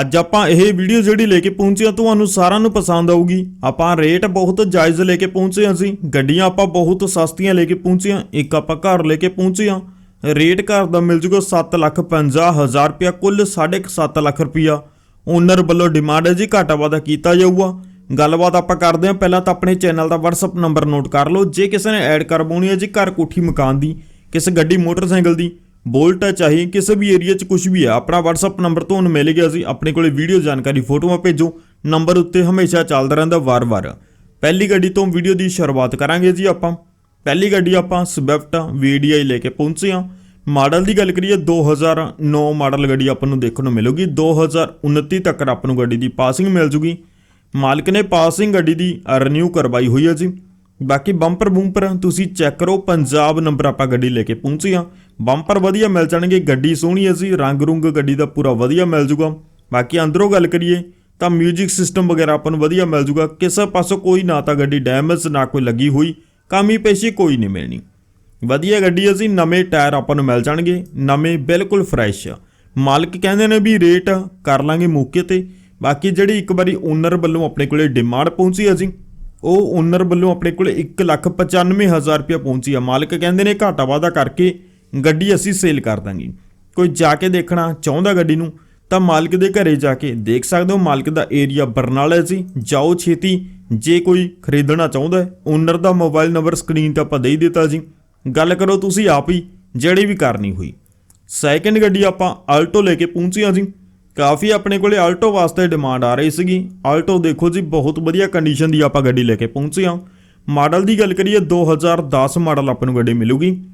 ਅੱਜ ਆਪਾਂ ਇਹ ਵੀਡੀਓ ਜਿਹੜੀ ਲੈ ਕੇ ਪਹੁੰਚੇ ਹਾਂ, ਤੁਹਾਨੂੰ ਸਾਰਿਆਂ ਨੂੰ ਪਸੰਦ ਆਊਗੀ। ਆਪਾਂ ਰੇਟ ਬਹੁਤ ਜਾਇਜ਼ ਲੈ ਕੇ ਪਹੁੰਚੇ ਹਾਂ ਅਸੀਂ। ਗੱਡੀਆਂ ਆਪਾਂ ਬਹੁਤ ਸਸਤੀਆਂ ਲੈ ਕੇ ਪਹੁੰਚੇ ਹਾਂ। ਇੱਕ ਆਪਾਂ ਘਰ ਲੈ ਕੇ ਪਹੁੰਚੇ ਹਾਂ। ਰੇਟ ਘਰ ਦਾ ਮਿਲ ਜੂਗਾ 7 ਲੱਖ 50 ਹਜ਼ਾਰ ਰੁਪਇਆ, ਕੁੱਲ 7.5 ਲੱਖ ਰੁਪਇਆ। ਓਨਰ ਵੱਲੋਂ ਡਿਮਾਂਡ ਹੈ ਜੀ, ਘਾਟਾ ਵਾਦਾ ਕੀਤਾ ਜਾਊਗਾ। ਗੱਲਬਾਤ ਆਪਾਂ ਕਰਦੇ ਹਾਂ। ਪਹਿਲਾਂ ਤਾਂ ਆਪਣੇ ਚੈਨਲ ਦਾ WhatsApp ਨੰਬਰ ਨੋਟ ਕਰ ਲਓ। ਜੇ ਕਿਸੇ ਨੇ ਐਡ ਕਰਵਾਉਣੀ ਹੈ ਜੀ, ਘਰ ਕੋਠੀ ਮਕਾਨ ਦੀ, ਕਿਸੇ ਗੱਡੀ, ਮੋਟਰਸਾਈਕਲ ਦੀ ਬੋਲਟ ਚਾਹੀ ਕਿਸੇ ਵੀ ਏਰੀਆ 'ਚ ਕੁਝ ਵੀ ਹੈ, ਆਪਣਾ WhatsApp ਨੰਬਰ ਤੁਹਾਨੂੰ ਮਿਲ ਗਿਆ ਸੀ, ਆਪਣੇ ਕੋਲੇ ਵੀਡੀਓ ਜਾਣਕਾਰੀ ਫੋਟੋਆਂ ਭੇਜੋ ਨੰਬਰ ਉੱਤੇ ਹਮੇਸ਼ਾ ਚੱਲਦਾ ਰਹਿੰਦਾ ਵਾਰ-ਵਾਰ ਪਹਿਲੀ ਗੱਡੀ ਤੋਂ ਵੀਡੀਓ ਦੀ ਸ਼ੁਰੂਆਤ ਕਰਾਂਗੇ ਜੀ ਆਪਾਂ। ਪਹਿਲੀ ਗੱਡੀ ਆਪਾਂ ਸਵਿਫਟ VDI ਲੈ ਕੇ ਪਹੁੰਚੇ ਹਾਂ। ਮਾਡਲ ਦੀ ਗੱਲ ਕਰੀਏ 2009 ਮਾਡਲ ਗੱਡੀ ਆਪਾਂ ਨੂੰ ਦੇਖਣ ਨੂੰ ਮਿਲੂਗੀ। 2029 ਤੱਕ ਆਪਾਂ ਨੂੰ ਗੱਡੀ ਦੀ ਪਾਸਿੰਗ ਮਿਲ ਜੂਗੀ। ਮਾਲਕ ਨੇ ਪਾਸਿੰਗ ਗੱਡੀ ਦੀ ਰੀਨਿਊ ਕਰਵਾਈ ਹੋਈ ਹੈ ਜੀ। ਬਾਕੀ ਬੰਪਰ ਬੂੰਪਰ ਤੁਸੀਂ ਚੈੱਕ ਕਰੋ, ਪੰਜਾਬ ਨੰਬਰ ਆਪਾਂ ਗੱਡੀ ਲੈ ਕੇ ਪਹੁੰਚੇ ਹਾਂ। ਬੰਪਰ ਵਧੀਆ ਮਿਲ ਜਾਣਗੇ, ਗੱਡੀ ਸੋਹਣੀ ਹੈ ਜੀ ਰੰਗ ਰੁੰਗ ਗੱਡੀ ਦਾ ਪੂਰਾ ਵਧੀਆ ਮਿਲ ਜੂਗਾ। ਬਾਕੀ ਅੰਦਰੋਂ ਗੱਲ ਕਰੀਏ, ਤਾਂ 뮤직 ਸਿਸਟਮ ਵਗੈਰਾ ਆਪਾਂ ਨੂੰ ਵਧੀਆ ਮਿਲ ਜੂਗਾ। ਕਿਸੇ ਪਾਸੋਂ ਕੋਈ ਨਾ ਤਾਂ ਗੱਡੀ ਡੈਮੇਜ ਨਾ ਕੋਈ ਲੱਗੀ ਹੋਈ, ਕਾਮੀ ਪੇਸ਼ੀ ਕੋਈ ਨਹੀਂ ਮਿਲਣੀ। ਵਧੀਆ ਗੱਡੀ ਹੈ ਜੀ, ਨਵੇਂ ਟਾਇਰ ਆਪਾਂ ਨੂੰ ਮਿਲ ਜਾਣਗੇ, ਨਵੇਂ ਬਿਲਕੁਲ ਫਰੈਸ਼ ਮਾਲਕ ਕਹਿੰਦੇ ਨੇ ਵੀ ਰੇਟ ਕਰ ਲਾਂਗੇ ਮੌਕੇ ਤੇ। ਬਾਕੀ ਜਿਹੜੀ ਇੱਕ ਵਾਰੀ ਓਨਰ ਵੱਲੋਂ ਆਪਣੇ ਕੋਲੇ ਡਿਮਾਂਡ ਪਹੁੰਚੀ ਹੈ ਜੀ ਉਹ ਓਨਰ ਵੱਲੋਂ ਆਪਣੇ ਕੋਲੇ 195000 ਰੁਪਏ ਪਹੁੰਚੀ ਆ। ਮਾਲਕ ਕਹਿੰਦੇ ਨੇ ਘਾਟਾ ਵਾਦਾ ਕਰਕੇ ਗੱਡੀ ਅਸੀਂ ਸੇਲ ਕਰ ਦਾਂਗੇ। ਕੋਈ ਜਾ ਕੇ ਦੇਖਣਾ ਚਾਹੁੰਦਾ ਗੱਡੀ ਨੂੰ, ਤਾਂ ਮਾਲਕ ਦੇ ਘਰੇ ਜਾ ਕੇ ਦੇਖ ਸਕਦੇ ਹੋ। ਮਾਲਕ ਦਾ ਏਰੀਆ ਬਰਨਾਲਾ ਹੈ ਜੀ। ਜਾਓ ਛੇਤੀ। ਜੇ ਕੋਈ ਖਰੀਦਣਾ ਚਾਹੁੰਦਾ ਹੈ ਓਨਰ ਦਾ ਮੋਬਾਈਲ ਨੰਬਰ ਸਕਰੀਨ ਤੇ ਆਪਾਂ ਦੇ ਹੀ ਦਿੱਤਾ ਜੀ। ਗੱਲ ਕਰੋ ਤੁਸੀਂ ਆਪ ਹੀ, ਜਿਹੜੀ ਵੀ ਕਰਨੀ ਹੋਈ। ਸੈਕਿੰਡ ਗੱਡੀ ਆਪਾਂ ਆਲਟੋ ਲੈ ਕੇ ਪਹੁੰਚੇ ਹਾਂ ਜੀ। ਕਾਫੀ ਆਪਣੇ ਕੋਲੇ ਆਲਟੋ ਵਾਸਤੇ ਡਿਮਾਂਡ ਆ ਰਹੀ ਸੀਗੀ। ਆਲਟੋ ਦੇਖੋ ਜੀ, ਬਹੁਤ ਵਧੀਆ ਕੰਡੀਸ਼ਨ ਦੀ ਆਪਾਂ ਗੱਡੀ ਲੈ ਕੇ ਪਹੁੰਚੇ ਹਾਂ। ਮਾਡਲ ਦੀ ਗੱਲ ਕਰੀਏ 2010 ਮਾਡਲ ਆਪਾਂ ਨੂੰ ਗੱਡੀ ਮਿਲੂਗੀ।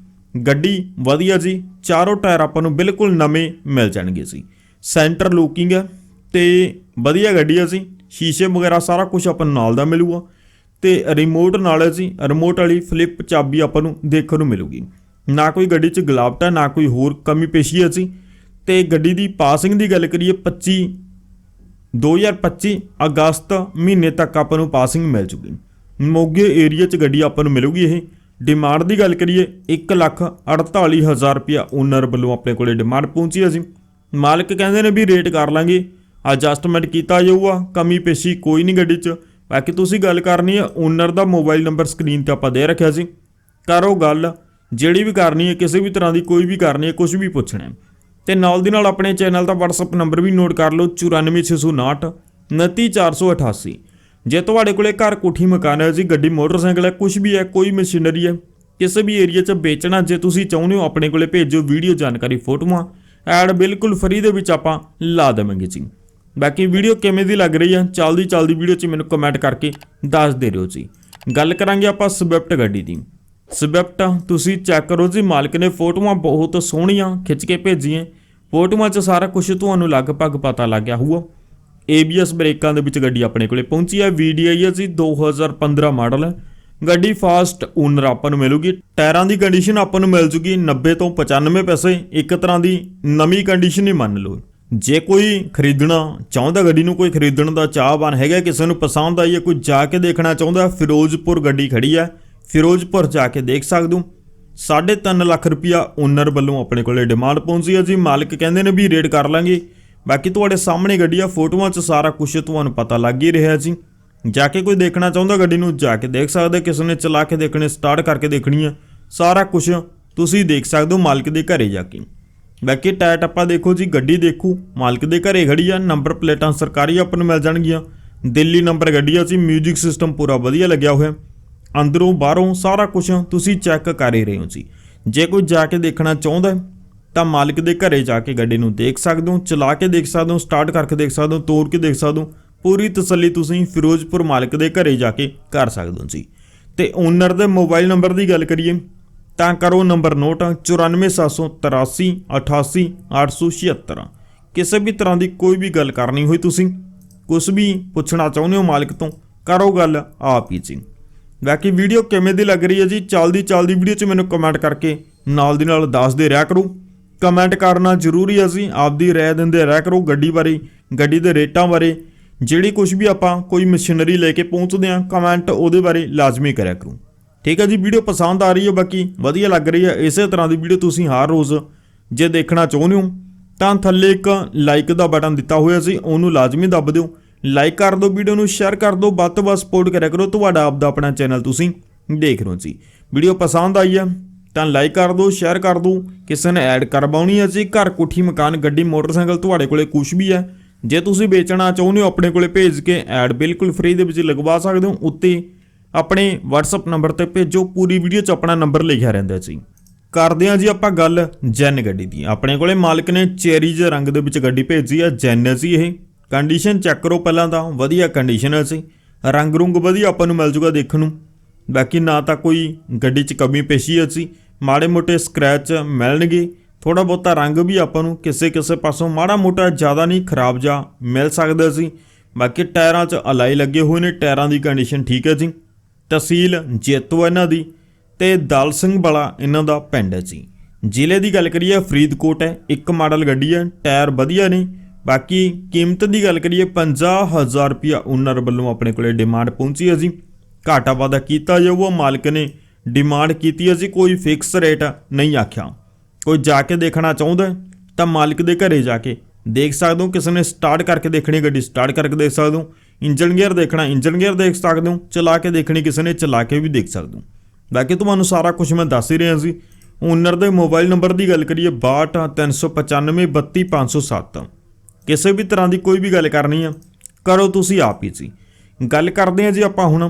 ਗੱਡੀ ਵਧੀਆ ਜੀ, ਚਾਰੋਂ ਟਾਇਰ ਆਪਾਂ ਨੂੰ ਬਿਲਕੁਲ ਨਵੇਂ ਮਿਲ ਜਾਣਗੇ ਸੀ ਸੈਂਟਰ ਲੁਕਿੰਗ ਹੈ ਤੇ ਵਧੀਆ ਗੱਡੀ ਹੈ ਜੀ। ਸ਼ੀਸ਼ੇ ਵਗੈਰਾ ਸਾਰਾ ਕੁਝ ਆਪਾਂ ਨੂੰ ਨਾਲ ਦਾ ਮਿਲੂਗਾ। ਤੇ ਰਿਮੋਟ ਨਾਲ ਹੈ ਜੀ ਰਿਮੋਟ ਵਾਲੀ ਫਲਿੱਪ ਚਾਬੀ ਆਪਾਂ ਨੂੰ ਦੇਖਣ ਨੂੰ ਮਿਲੂਗੀ। ਨਾ ਕੋਈ ਗੱਡੀ 'ਚ ਗਲਾਵਟ ਹੈ ਨਾ ਕੋਈ ਹੋਰ ਕਮੀ ਪੇਸ਼ੀ ਹੈ ਜੀ। ਤੇ ਗੱਡੀ ਦੀ ਪਾਸਿੰਗ ਦੀ ਗੱਲ ਕਰੀਏ 25 2025 ਅਗਸਤ ਮਹੀਨੇ ਤੱਕ ਆਪਾਂ ਨੂੰ ਪਾਸਿੰਗ ਮਿਲ ਜੂਗੀ ਮੋਗੇ ਏਰੀਆ 'ਚ ਗੱਡੀ ਆਪਾਂ ਨੂੰ ਮਿਲੂਗੀ ਇਹ। ਡਿਮਾਂਡ ਦੀ ਗੱਲ ਕਰੀਏ 148000 ਰੁਪਇਆ ਓਨਰ ਵੱਲੋਂ ਆਪਣੇ ਕੋਲੇ ਡਿਮਾਂਡ ਪਹੁੰਚੀ ਅਸੀਂ ਮਾਲਕ ਕਹਿੰਦੇ ਨੇ ਵੀ ਰੇਟ ਕਰ ਲਾਂਗੇ। ਐਡਜਸਟਮੈਂਟ ਕੀਤਾ ਜਾਊਗਾ, ਕਮੀ ਪੇਸ਼ੀ ਕੋਈ ਨਹੀਂ ਗੱਡੀ 'ਚ। ਬਾਕੀ ਤੁਸੀਂ ਗੱਲ ਕਰਨੀ ਹੈ ਓਨਰ ਦਾ ਮੋਬਾਈਲ ਨੰਬਰ ਸਕਰੀਨ ਤੇ ਆਪਾਂ ਦੇ ਰੱਖਿਆ ਸੀ। ਕਰੋ ਗੱਲ, ਜਿਹੜੀ ਵੀ ਕਰਨੀ ਹੈ, ਕਿਸੇ ਵੀ ਤਰ੍ਹਾਂ ਦੀ ਕੋਈ ਵੀ ਕਰਨੀ ਹੈ ਕੁਝ ਵੀ ਪੁੱਛਣਾ ਹੈ। ਤੇ ਨਾਲ ਦੀ ਨਾਲ ਆਪਣੇ ਚੈਨਲ ਦਾ WhatsApp ਨੰਬਰ ਵੀ ਨੋਟ ਕਰ ਲਓ 94659 29488 ਜੇ ਤੁਹਾਡੇ ਕੋਲੇ ਘਰ ਕੋਠੀ ਮਕਾਨ ਹੈ ਜੀ ਗੱਡੀ, ਮੋਟਰਸਾਈਕਲ ਹੈ ਕੁਝ ਵੀ ਹੈ, ਕੋਈ ਮਸ਼ੀਨਰੀ ਹੈ, ਕਿਸੇ ਵੀ ਏਰੀਆ 'ਚ ਵੇਚਣਾ ਜੇ ਤੁਸੀਂ ਚਾਹੁੰਦੇ ਹੋ ਆਪਣੇ ਕੋਲੇ ਭੇਜੋ ਵੀਡੀਓ ਜਾਣਕਾਰੀ ਫੋਟੋਆਂ, ਐਡ ਬਿਲਕੁਲ ਫਰੀ ਦੇ ਵਿੱਚ ਆਪਾਂ ਲਾ ਦੇਵਾਂਗੇ ਜੀ। ਬਾਕੀ ਵੀਡੀਓ ਕਿਵੇਂ ਦੀ ਲੱਗ ਰਹੀ ਹੈ ਚੱਲਦੀ ਚੱਲਦੀ ਵੀਡੀਓ 'ਚ ਮੈਨੂੰ ਕਮੈਂਟ ਕਰਕੇ ਦੱਸ ਦੇ ਰਿਓ ਜੀ। ਗੱਲ ਕਰਾਂਗੇ ਆਪਾਂ ਸਵਿਫਟ ਗੱਡੀ ਦੀ। ਸਵਿਫਟ ਤੁਸੀਂ ਚੈੱਕ ਕਰੋ ਜੀ, ਮਾਲਕ ਨੇ ਫੋਟੋਆਂ ਬਹੁਤ ਸੋਹਣੀਆਂ ਖਿੱਚ ਕੇ ਭੇਜੀਆਂ। ਫੋਟੋਆਂ 'ਚ ਸਾਰਾ ਕੁਝ ਤੁਹਾਨੂੰ ਲਗਭਗ ਪਤਾ ਲੱਗ ਗਿਆ ਹੋਊਗਾ। ABS ਬ੍ਰੇਕਾਂ ਦੇ ਵਿੱਚ ਗੱਡੀ ਆਪਣੇ ਕੋਲੇ ਪਹੁੰਚੀ ਹੈ। VDI ਹੈ ਜੀ 2015 ਮਾਡਲ ਹੈ। ਗੱਡੀ ਫਾਸਟ ਓਨਰ ਆਪਾਂ ਨੂੰ ਮਿਲੂਗੀ। ਟਾਇਰਾਂ ਦੀ ਕੰਡੀਸ਼ਨ ਆਪਾਂ ਨੂੰ ਮਿਲ ਜੂਗੀ 90 ਤੋਂ 95 ਪੈਸੇ। ਇੱਕ ਤਰ੍ਹਾਂ ਦੀ ਨਵੀਂ ਕੰਡੀਸ਼ਨ ਹੀ ਮੰਨ ਲਓ। ਜੇ ਕੋਈ ਖਰੀਦਣਾ ਚਾਹੁੰਦਾ, ਗੱਡੀ ਨੂੰ ਕੋਈ ਖਰੀਦਣ ਦਾ ਚਾਹਵਾਨ ਹੈਗਾ, ਕਿਸੇ ਨੂੰ ਪਸੰਦ ਆਈ ਹੈ, ਕੋਈ ਜਾ ਕੇ ਦੇਖਣਾ ਚਾਹੁੰਦਾ, ਫਿਰੋਜ਼ਪੁਰ ਗੱਡੀ ਖੜੀ ਹੈ। ਫਿਰੋਜ਼ਪੁਰ ਜਾ ਕੇ ਦੇਖ ਸਕਦੇ ਹੋ। 3.5 ਲੱਖ ਰੁਪਇਆ ਓਨਰ ਵੱਲੋਂ ਆਪਣੇ ਕੋਲੇ ਡਿਮਾਂਡ ਪਹੁੰਚੀ ਹੈ ਜੀ। ਮਾਲਕ ਕਹਿੰਦੇ ਨੇ ਵੀ ਰੇਟ ਕਰ ਲਾਂਗੇ। ਬਾਕੀ ਤੁਹਾਡੇ ਸਾਹਮਣੇ ਗੱਡੀ ਆ ਫੋਟੋਆਂ 'ਚ ਸਾਰਾ ਕੁਝ ਤੁਹਾਨੂੰ ਪਤਾ ਲੱਗ ਹੀ ਰਿਹਾ ਜੀ। ਜਾ ਕੇ ਕੋਈ ਦੇਖਣਾ ਚਾਹੁੰਦਾ ਗੱਡੀ ਨੂੰ, ਜਾ ਕੇ ਦੇਖ ਸਕਦੇ ਕਿਸੇ ਨੇ ਚਲਾ ਕੇ ਦੇਖਣੇ ਸਟਾਰਟ ਕਰਕੇ ਦੇਖਣੀ ਹੈ। ਸਾਰਾ ਕੁਝ ਤੁਸੀਂ ਦੇਖ ਸਕਦੇ ਹੋ ਮਾਲਕ ਦੇ ਘਰੇ ਜਾ ਕੇ। ਬਾਕੀ ਟਾਇਰ ਟੱਪਾ ਦੇਖੋ ਜੀ, ਗੱਡੀ ਦੇਖੋ। ਮਾਲਕ ਦੇ ਘਰੇ ਖੜੀ ਆ ਨੰਬਰ ਪਲੇਟਾਂ ਸਰਕਾਰੀ ਆਪਾਂ ਨੂੰ ਮਿਲ ਜਾਣਗੀਆਂ। ਦਿੱਲੀ ਨੰਬਰ ਗੱਡੀ ਆ ਜੀ 뮤직 ਸਿਸਟਮ ਪੂਰਾ ਵਧੀਆ ਲੱਗਿਆ ਹੋਇਆ। ਅੰਦਰੋਂ ਬਾਹਰੋਂ ਸਾਰਾ ਕੁਝ ਤੁਸੀਂ ਚੈੱਕ ਕਰ ਹੀ ਰਹੇ ਹੋ ਜੀ। ਜੇ ਕੋਈ ਜਾ ਕੇ ਦੇਖਣਾ ਚਾਹੁੰਦਾ ਤਾਂ ਮਾਲਕ ਦੇ ਘਰੇ ਜਾ ਕੇ ਗੱਡੀ ਨੂੰ ਦੇਖ ਸਕਦੇ ਹੋ, ਚਲਾ ਕੇ ਦੇਖ ਸਕਦੇ ਹੋ ਸਟਾਰਟ ਕਰਕੇ ਦੇਖ ਸਕਦੇ ਹੋ, ਤੋੜ ਕੇ ਦੇਖ ਸਕਦੇ ਹੋ, ਪੂਰੀ ਤਸੱਲੀ ਤੁਸੀਂ ਫਿਰੋਜ਼ਪੁਰ ਮਾਲਕ ਦੇ ਘਰੇ ਜਾ ਕੇ ਕਰ ਸਕਦੇ ਹੋ ਜੀ। ਤੇ ਓਨਰ ਦੇ ਮੋਬਾਈਲ ਨੰਬਰ ਦੀ ਗੱਲ ਕਰੀਏ, ਤਾਂ ਕਰੋ ਨੰਬਰ ਨੋਟ 94783 88 876 ਕਿਸੇ ਵੀ ਤਰ੍ਹਾਂ ਦੀ ਕੋਈ ਵੀ ਗੱਲ ਕਰਨੀ ਹੋਈ ਤੁਸੀਂ ਕੁਝ ਵੀ ਪੁੱਛਣਾ ਚਾਹੁੰਦੇ ਹੋ ਮਾਲਕ ਤੋਂ, ਕਰੋ ਗੱਲ ਆਪ ਹੀ ਜੀ। ਬਾਕੀ ਵੀਡੀਓ ਕਿਵੇਂ ਦੀ ਲੱਗ ਰਹੀ ਹੈ ਜੀ, ਚੱਲਦੀ ਚੱਲਦੀ ਵੀਡੀਓ 'ਚ ਮੈਨੂੰ ਕਮੈਂਟ ਕਰਕੇ ਨਾਲ ਦੀ ਨਾਲ ਦੱਸਦੇ ਰਿਹਾ ਕਰੋ। ਕਮੈਂਟ ਕਰਨਾ ਜ਼ਰੂਰੀ ਹੈ ਜੀ, ਆਪਦੀ ਰਾਏ ਦਿੰਦੇ ਰਿਹਾ ਕਰੋ ਗੱਡੀ ਬਾਰੇ, ਗੱਡੀ ਦੇ ਰੇਟਾਂ ਬਾਰੇ। ਜਿਹੜੀ ਕੁਝ ਵੀ ਆਪਾਂ ਕੋਈ ਮਸ਼ੀਨਰੀ ਲੈ ਕੇ ਪਹੁੰਚਦੇ ਹਾਂ ਕਮੈਂਟ ਉਹਦੇ ਬਾਰੇ ਲਾਜ਼ਮੀ ਕਰਿਆ ਕਰੋ। ਠੀਕ ਹੈ ਜੀ, ਵੀਡੀਓ ਪਸੰਦ ਆ ਰਹੀ ਹੈ, ਬਾਕੀ ਵਧੀਆ ਲੱਗ ਰਹੀ ਹੈ, ਇਸੇ ਤਰ੍ਹਾਂ ਦੀ ਵੀਡੀਓ ਤੁਸੀਂ ਹਰ ਰੋਜ਼ ਜੇ ਦੇਖਣਾ ਚਾਹੁੰਦੇ ਹੋ, ਤਾਂ ਥੱਲੇ ਇੱਕ ਲਾਈਕ ਦਾ ਬਟਨ ਦਿੱਤਾ ਹੋਇਆ ਸੀ, ਉਹਨੂੰ ਲਾਜ਼ਮੀ ਦੱਬ ਦਿਓ। ਲਾਈਕ ਕਰ ਦਿਓ ਵੀਡੀਓ ਨੂੰ ਸ਼ੇਅਰ ਕਰ ਦਿਓ, ਵੱਧ ਤੋਂ ਵੱਧ ਸਪੋਰਟ ਕਰਿਆ ਕਰੋ ਤੁਹਾਡਾ ਆਪਦਾ ਆਪਣਾ ਚੈਨਲ ਤੁਸੀਂ ਦੇਖ ਰਹੇ ਹੋ ਜੀ। ਵੀਡੀਓ ਪਸੰਦ ਆਈ ਹੈ ਤਾਂ ਲਾਈਕ ਕਰ ਦਿਓ ਸ਼ੇਅਰ ਕਰ ਦਿਓ। ਕਿਸੇ ਨੇ ਐਡ ਕਰਵਾਉਣੀ ਹੈ ਜੀ, ਘਰ ਕੋਠੀ, ਮਕਾਨ, ਗੱਡੀ, ਮੋਟਰਸਾਈਕਲ, ਤੁਹਾਡੇ ਕੋਲੇ ਕੁਝ ਵੀ ਹੈ, ਜੇ ਤੁਸੀਂ ਵੇਚਣਾ ਚਾਹੁੰਦੇ ਹੋ, ਆਪਣੇ ਕੋਲੇ ਭੇਜ ਕੇ ਐਡ ਬਿਲਕੁਲ ਫ੍ਰੀ ਦੇ ਵਿੱਚ ਲਗਵਾ ਸਕਦੇ ਹੋ, ਉੱਤੇ ਆਪਣੇ WhatsApp ਨੰਬਰ ਤੇ ਭੇਜੋ, ਪੂਰੀ ਵੀਡੀਓ 'ਚ ਆਪਣਾ ਨੰਬਰ ਲਿਖਿਆ ਰਹਿੰਦਾ ਜੀ। ਕਰਦੇ ਹਾਂ ਜੀ ਆਪਾਂ ਗੱਲ ਜੈਨ ਗੱਡੀ ਦੀ। ਆਪਣੇ ਕੋਲੇ ਮਾਲਕ ਨੇ ਚੈਰੀ ਜਿਹੇ ਰੰਗ ਦੇ ਵਿੱਚ ਗੱਡੀ ਭੇਜੀ ਹੈ, ਜੈਨ ਜੀ ਇਹ। ਕੰਡੀਸ਼ਨ ਚੈੱਕ ਕਰੋ ਪਹਿਲਾਂ ਤਾਂ। ਵਧੀਆ ਕੰਡੀਸ਼ਨ ਹੈ ਸੀ। ਰੰਗ ਰੁੰਗ ਵਧੀਆ ਆਪਾਂ ਨੂੰ ਮਿਲ ਜੂਗਾ ਦੇਖਣ ਨੂੰ। ਬਾਕੀ ਨਾ ਤਾਂ ਕੋਈ ਗੱਡੀ 'ਚ ਕਮੀ ਪੇਸ਼ੀ ਹੈ ਸੀ। ਮਾੜੇ ਮੋਟੇ ਸਕ੍ਰੈਚ ਮਿਲਣਗੇ। ਥੋੜਾ ਬਹੁਤਾ ਰੰਗ ਵੀ ਆਪਾਂ ਨੂੰ ਕਿਸੇ ਕਿਸੇ ਪਾਸੋਂ ਮਾੜਾ ਮੋਟਾ ਜ਼ਿਆਦਾ ਨਹੀਂ ਖਰਾਬ ਜਾ ਮਿਲ ਸਕਦਾ ਸੀ। ਬਾਕੀ ਟਾਇਰਾਂ 'ਚ ਅਲਾਈ ਲੱਗੇ ਹੋਏ ਨੇ। ਟਾਇਰਾਂ ਦੀ ਕੰਡੀਸ਼ਨ ਠੀਕ ਹੈ ਜੀ। ਤਹਿਸੀਲ ਜੇਤੂ ਇਹਨਾਂ ਦੀ। ਤੇ ਦਲ ਸਿੰਘ ਵਾਲਾ ਇਹਨਾਂ ਦਾ ਪਿੰਡ ਹੈ ਜੀ। ਜ਼ਿਲ੍ਹੇ ਦੀ ਗੱਲ ਕਰੀਏ, ਫਰੀਦਕੋਟ ਹੈ। ਇੱਕ ਮਾਡਲ ਗੱਡੀ ਹੈ। ਟਾਇਰ ਵਧੀਆ ਨੇ। ਬਾਕੀ ਕੀਮਤ ਦੀ ਗੱਲ ਕਰੀਏ 50000 ਰੁਪਿਆ ਓਨਰ ਵੱਲੋਂ ਆਪਣੇ ਕੋਲੇ ਡਿਮਾਂਡ ਪਹੁੰਚੀ ਹੈ ਜੀ। ਘਾਟਾ ਵਾਦਾ ਕੀਤਾ ਜਾਊਗਾ, ਮਾਲਕ ਨੇ ਡਿਮਾਂਡ ਕੀਤੀ ਹੈ ਜੀ, ਕੋਈ ਫਿਕਸ ਰੇਟ ਨਹੀਂ ਆਖਿਆ। ਕੋਈ ਜਾ ਕੇ ਦੇਖਣਾ ਚਾਹੁੰਦਾ ਤਾਂ ਮਾਲਕ ਦੇ ਘਰੇ ਜਾ ਕੇ ਦੇਖ ਸਕਦੇ ਹੋ, ਕਿਸੇ ਨੇ ਸਟਾਰਟ ਕਰਕੇ ਦੇਖਣੀ ਗੱਡੀ ਸਟਾਰਟ ਕਰਕੇ ਦੇਖ ਸਕਦੇ ਹੋ। ਇੰਜਨ ਗੇਅਰ ਦੇਖਣਾ ਇੰਜਨ ਗੇਅਰ ਦੇਖ ਸਕਦੇ ਹੋ, ਚਲਾ ਕੇ ਦੇਖਣੀ, ਕਿਸੇ ਨੇ ਚਲਾ ਕੇ ਵੀ ਦੇਖ ਸਕਦੇ ਹੋ। ਬਾਕੀ ਤੁਹਾਨੂੰ ਸਾਰਾ ਕੁਝ ਮੈਂ ਦੱਸ ਹੀ ਰਿਹਾ ਸੀ ਓਨਰ ਦੇ ਮੋਬਾਈਲ ਨੰਬਰ ਦੀ ਗੱਲ ਕਰੀਏ 6239532507 ਕਿਸੇ ਵੀ ਤਰ੍ਹਾਂ ਦੀ ਕੋਈ ਵੀ ਗੱਲ ਕਰਨੀ ਆ, ਕਰੋ ਤੁਸੀਂ ਆਪ ਹੀ ਜੀ। ਗੱਲ ਕਰਦੇ ਆ ਜੀ ਆਪਾਂ ਹੁਣ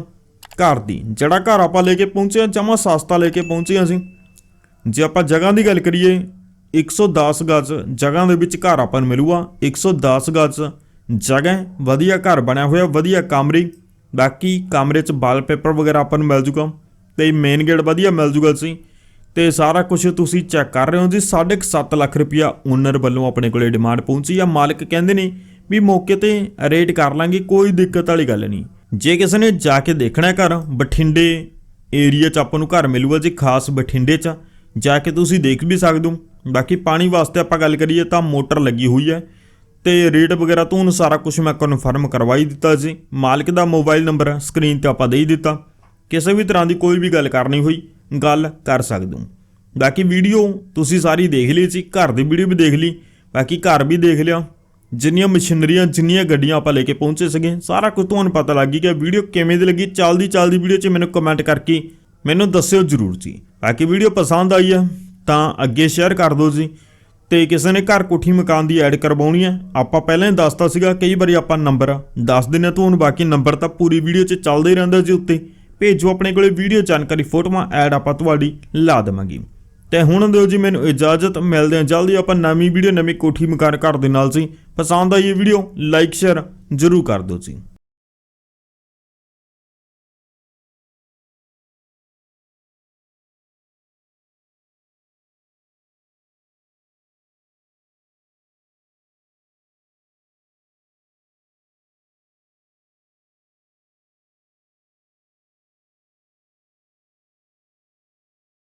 ਘਰ ਦੀ। ਜਿਹੜਾ ਘਰ ਆਪਾਂ ਲੈ ਕੇ ਪਹੁੰਚੇ ਆ, ਜਮਾ ਸਸਤਾ ਲੈ ਕੇ ਪਹੁੰਚੇ ਆ ਜੀ। ਜੇ ਆਪਾਂ ਜਗ੍ਹਾ ਦੀ ਗੱਲ ਕਰੀਏ 110 ਗਜ਼ ਜਗ੍ਹਾ ਦੇ ਵਿੱਚ ਘਰ ਆਪਾਂ ਨੂੰ ਮਿਲੂਗਾ। 110 ਗਜ਼ ਜਗ੍ਹਾ, ਵਧੀਆ ਘਰ ਬਣਿਆ ਹੋਇਆ, ਵਧੀਆ ਕਮਰੇ। ਬਾਕੀ ਕਮਰੇ 'ਚ ਵਾਲਪੇਪਰ ਵਗੈਰਾ ਆਪਾਂ ਨੂੰ ਮਿਲ ਜੂਗਾ। ਤੇ ਮੇਨ ਗੇਟ ਵਧੀਆ ਮਿਲ ਜੂਗਾ ਸੀ ਤੇ ਸਾਰਾ ਕੁਝ ਤੁਸੀਂ ਚੈੱਕ ਕਰ ਰਹੇ ਹੋ ਜੀ 7.5 ਲੱਖ ਰੁਪਇਆ ਓਨਰ ਵੱਲੋਂ ਆਪਣੇ ਕੋਲੇ ਡਿਮਾਂਡ ਪਹੁੰਚੀ ਆ। ਮਾਲਕ ਕਹਿੰਦੇ ਨੇ ਵੀ ਮੌਕੇ ਤੇ ਰੇਟ ਕਰ ਲਾਂਗੇ, ਕੋਈ ਦਿੱਕਤ ਵਾਲੀ ਗੱਲ ਨਹੀਂ। ਜੇ ਕਿਸੇ ਨੇ ਜਾ ਕੇ ਦੇਖਣਾ ਘਰ, ਬਠਿੰਡੇ ਏਰੀਆ 'ਚ ਆਪਾਂ ਨੂੰ ਘਰ ਮਿਲੂਗਾ ਜੀ, ਖਾਸ ਬਠਿੰਡੇ 'ਚ। ਜਾ ਕੇ ਤੁਸੀਂ ਦੇਖ ਵੀ ਸਕਦੇ ਹੋ। ਬਾਕੀ ਪਾਣੀ ਵਾਸਤੇ ਆਪਾਂ ਗੱਲ ਕਰੀਏ ਤਾਂ ਮੋਟਰ ਲੱਗੀ ਹੋਈ ਹੈ ਤੇ ਰੇਟ ਵਗੈਰਾ ਤੁਹਾਨੂੰ ਸਾਰਾ ਕੁਝ ਮੈਂ ਕਨਫਰਮ ਕਰਵਾਈ ਦਿੱਤਾ ਜੀ। ਮਾਲਕ ਦਾ ਮੋਬਾਈਲ ਨੰਬਰ ਸਕਰੀਨ ਤੇ ਆਪਾਂ ਦੇ ਹੀ ਦਿੱਤਾ। ਕਿਸੇ ਵੀ ਤਰ੍ਹਾਂ ਦੀ ਕੋਈ ਵੀ ਗੱਲ ਕਰਨੀ ਹੋਈ ਗੱਲ ਕਰ ਸਕਦੇ ਹੋ। ਬਾਕੀ ਵੀਡੀਓ ਤੁਸੀਂ ਸਾਰੀ ਦੇਖ ਲਈ ਸੀ, ਘਰ ਦੀ ਵੀਡੀਓ ਵੀ ਦੇਖ ਲਈ, ਬਾਕੀ ਘਰ ਵੀ ਦੇਖ ਲਿਆ। ਜਿੰਨੀਆਂ ਮਸ਼ੀਨਰੀਆਂ, ਜਿੰਨੀਆਂ ਗੱਡੀਆਂ ਆਪਾਂ ਲੈ ਕੇ ਪਹੁੰਚੇ ਸੀਗੇ, ਸਾਰਾ ਕੁਝ ਤੁਹਾਨੂੰ ਪਤਾ ਲੱਗ ਗਿਆ ਕਿ ਵੀਡੀਓ ਕਿਵੇਂ ਦੀ ਲੱਗੀ, ਚੱਲਦੀ ਚੱਲਦੀ ਵੀਡੀਓ 'ਚ ਮੈਨੂੰ ਕਮੈਂਟ ਕਰਕੇ ਮੈਨੂੰ ਦੱਸਿਓ ਜ਼ਰੂਰ ਜੀ। ਬਾਕੀ ਵੀਡੀਓ ਪਸੰਦ ਆਈ ਹੈ ਤਾਂ ਅੱਗੇ ਸ਼ੇਅਰ ਕਰ ਦਿਓ ਜੀ। ਤੇ ਕਿਸੇ ਨੇ ਘਰ ਕੋਠੀ ਮਕਾਨ ਦੀ ਐਡ ਕਰਵਾਉਣੀ ਹੈ, ਆਪਾਂ ਪਹਿਲਾਂ ਹੀ ਦੱਸਤਾ ਸੀਗਾ, ਕਈ ਵਾਰੀ ਆਪਾਂ ਨੰਬਰ ਦੱਸ ਦਿੰਦੇ ਹਾਂ ਤੁਹਾਨੂੰ, ਬਾਕੀ ਨੰਬਰ ਤਾਂ ਪੂਰੀ ਵੀਡੀਓ 'ਚ ਚੱਲਦਾ ਹੀ ਰਹਿੰਦਾ ਜੀ ਉੱਤੇ। ਭੇਜੋ ਆਪਣੇ ਕੋਲੇ ਵੀਡੀਓ ਜਾਣਕਾਰੀ, ਫੋਟੋਆਂ, ਐਡ ਆਪਾਂ ਤੁਹਾਡੀ ਲਾ ਦੇਵਾਂਗੇ। ਤੇ ਹੁਣ ਦਿਓ ਜੀ ਮੈਨੂੰ ਇਜਾਜ਼ਤ, ਮਿਲਦੇ ਹਾਂ ਜਲਦੀ, ਆਪਾਂ ਨਵੀਂ ਵੀਡੀਓ, ਨਵੀਂ ਕੋਠੀ ਮਕਾਨ ਘਰ ਦੇ ਨਾਲ ਸੀ ਪਸੰਦ ਆਈ ਇਹ ਵੀਡੀਓ ਲਾਈਕ ਸ਼ੇਅਰ ਜ਼ਰੂਰ ਕਰ ਦਿਓ ਜੀ।